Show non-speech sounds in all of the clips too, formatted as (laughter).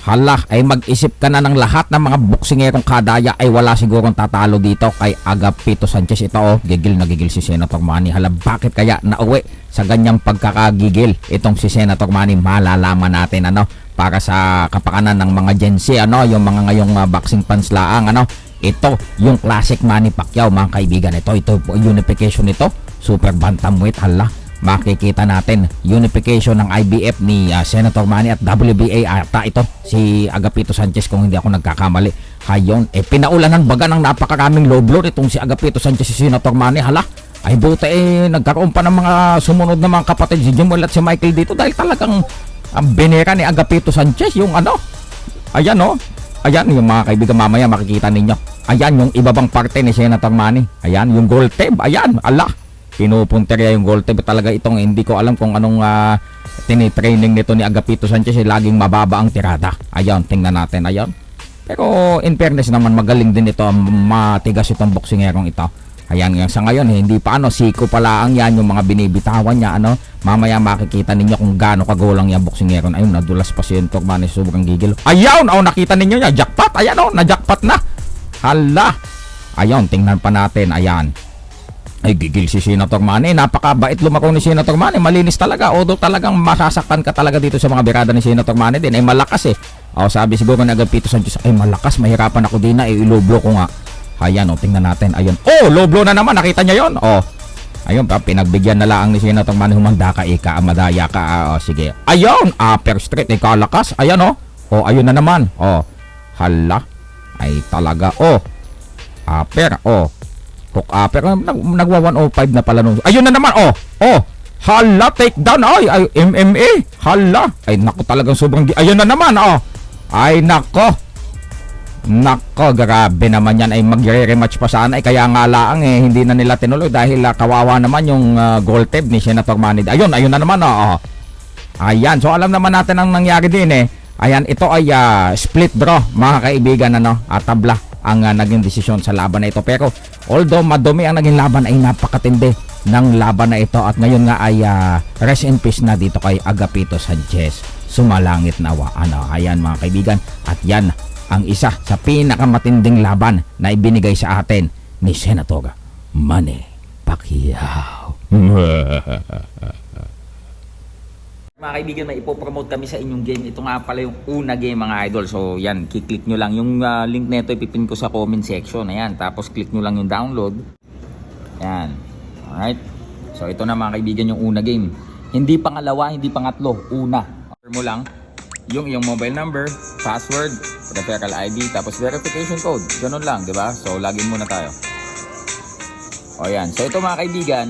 Hala, ay mag-isip ka na ng lahat ng mga boksingerong kadaya ay wala sigurong tatalo dito kay Agapito Sanchez. Ito oh, gigil na gigil si Senator Manny. Hala, bakit kaya nauwi sa ganyang pagkakagigil itong si Senator Manny? Malalaman natin ano para sa kapakanan ng mga Gen Z, ano, yung mga ngayong uh, boxing fans laang, ano. Ito, yung classic Manny Pacquiao, mga kaibigan. Ito, ito unification nito. Super bantamweight, hala makikita natin unification ng IBF ni uh, Senator Manny at WBA ata ito si Agapito Sanchez kung hindi ako nagkakamali. Hayon eh pinaulanan baga ng napakaraming low blow itong si Agapito Sanchez si Senator Manny. Hala ay buta eh nagkaroon pa ng mga sumunod na mga kapatid si Jimwell at si Michael dito dahil talagang ang binera ni Agapito Sanchez yung ano? Ayan oh. Ayan yung mga kaibigan mamaya makikita ninyo. Ayan yung ibabang parte ni Senator Manny. Ayan yung gold tape ayan ala pinupunterya yung goal tape talaga itong hindi ko alam kung anong uh, tinitraining nito ni Agapito Sanchez. Eh, laging mababa ang tirada. Ayun tingnan natin. Ayun pero in fairness naman magaling din ito. Matigas itong boksingerong ito. Ayan nga sa ngayon hindi pa ano siko pala ang yan yung mga binibitawan niya ano. Mamaya makikita ninyo kung gaano kagulang yung boksingeron ayun nadulas pa si Entok Manes sobrang gigil. Ayun oh nakita ninyo niya jackpot. Ayan oh na jackpot na. Hala. Ayun tingnan pa natin. Ayan ay gigil si Senator Manny. Napakabait lumako ni Senator Manny. Malinis talaga. Although talagang masasaktan ka talaga dito sa mga birada ni Senator Manny din. Ay malakas eh. O sabi siguro ni Agapito Sanchez, ay malakas. Mahirapan ako din na. Eh, iloblo ko nga. Ayan o, tingnan natin. Ayun. Oh, loblo na naman. Nakita niya yon. Oh. Ayun pinagbigyan na lang ni Senator Manny. Humanda ka, ika, amadaya ka. Ah, oh, sige. Ayun, upper straight. Ay kalakas. Ayan o. Oh. oh, ayun na naman. Oh. Hala. Ay talaga. Oh. Upper. Oh. Hook upper. Ah, Nag, nagwa 105 na pala nung. Ayun na naman. Oh. Oh. Hala, take down. Ay, ay, MMA. Hala. Ay, nako talagang sobrang. Ayun na naman. Oh. Ay, nako. Nako, grabe naman yan ay magre-rematch pa sana ay kaya nga laang eh hindi na nila tinuloy dahil ah, kawawa naman yung uh, goal tape ni Senator Manny. Ayun, ayun na naman oh. oh. Ayan, so alam naman natin ang nangyari din eh. Ayan, ito ay ah, split draw mga kaibigan ano, at tabla ang ah, naging desisyon sa laban na ito. Pero although madumi ang naging laban ay napakatindi ng laban na ito at ngayon nga ay ah, rest in peace na dito kay Agapito Sanchez. Sumalangit nawa. Ano, ayan mga kaibigan. At yan ang isa sa pinakamatinding laban na ibinigay sa atin ni Senator Manny Pacquiao. (laughs) Mga kaibigan, may ipopromote kami sa inyong game. Ito nga pala yung una game mga idol. So yan, kiklik nyo lang. Yung ah, link nito ipipin ko sa comment section. Ayan, tapos click nyo lang yung download. Ayan. Alright. So ito na mga kaibigan yung una game. Hindi pangalawa, hindi pangatlo. Una. Order mo lang yung iyong mobile number, password, referral ID, tapos verification code. Ganun lang, di ba? So login muna tayo. O yan. So ito mga kaibigan,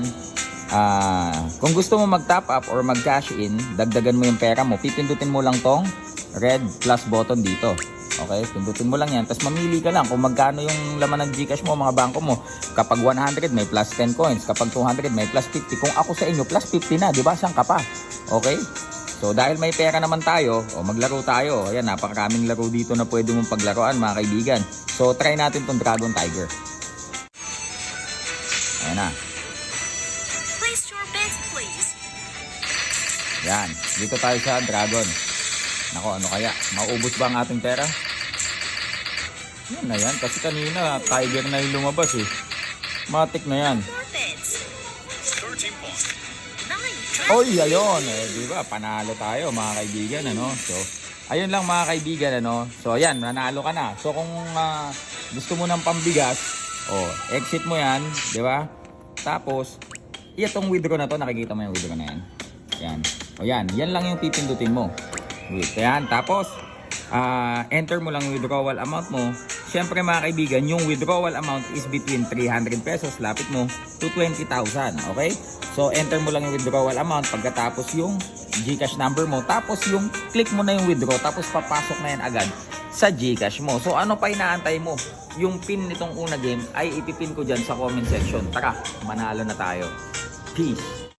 ah, kung gusto mo mag-top up or mag-cash in, dagdagan mo yung pera mo, pipindutin mo lang tong red plus button dito. Okay, pindutin mo lang yan. Tapos mamili ka lang kung magkano yung laman ng Gcash mo, mga bangko mo. Kapag 100, may plus 10 coins. Kapag 200, may plus 50. Kung ako sa inyo, plus 50 na. Di ba? Saan ka pa? Okay? So dahil may pera naman tayo, o maglaro tayo. Ayan, napakaraming laro dito na pwede mong paglaruan mga kaibigan. So try natin tong Dragon Tiger. Ayan na. Place your bets, please. Yan. Dito tayo sa Dragon. Nako, ano kaya? Maubos ba ang ating pera? Yan na yan. Kasi kanina, Tiger na yung lumabas eh. Matik na yan. Oy, ayun. Eh, di ba? Panalo tayo mga kaibigan, ano? So, ayun lang mga kaibigan, ano? So, ayan, nanalo ka na. So, kung ah, gusto mo ng pambigas, oh, exit mo yan, di ba? Tapos, itong withdraw na to, nakikita mo yung withdraw na yan. Yan. O yan, yan lang yung pipindutin mo. Wait, yan. Tapos, ah, enter mo lang withdrawal amount mo. Siyempre mga kaibigan, yung withdrawal amount is between 300 pesos, lapit mo, to 20,000. Okay? So, enter mo lang yung withdrawal amount pagkatapos yung Gcash number mo. Tapos yung click mo na yung withdraw. Tapos papasok na yan agad sa Gcash mo. So, ano pa inaantay mo? Yung pin nitong una game ay ipipin ko dyan sa comment section. Tara, manalo na tayo. Peace.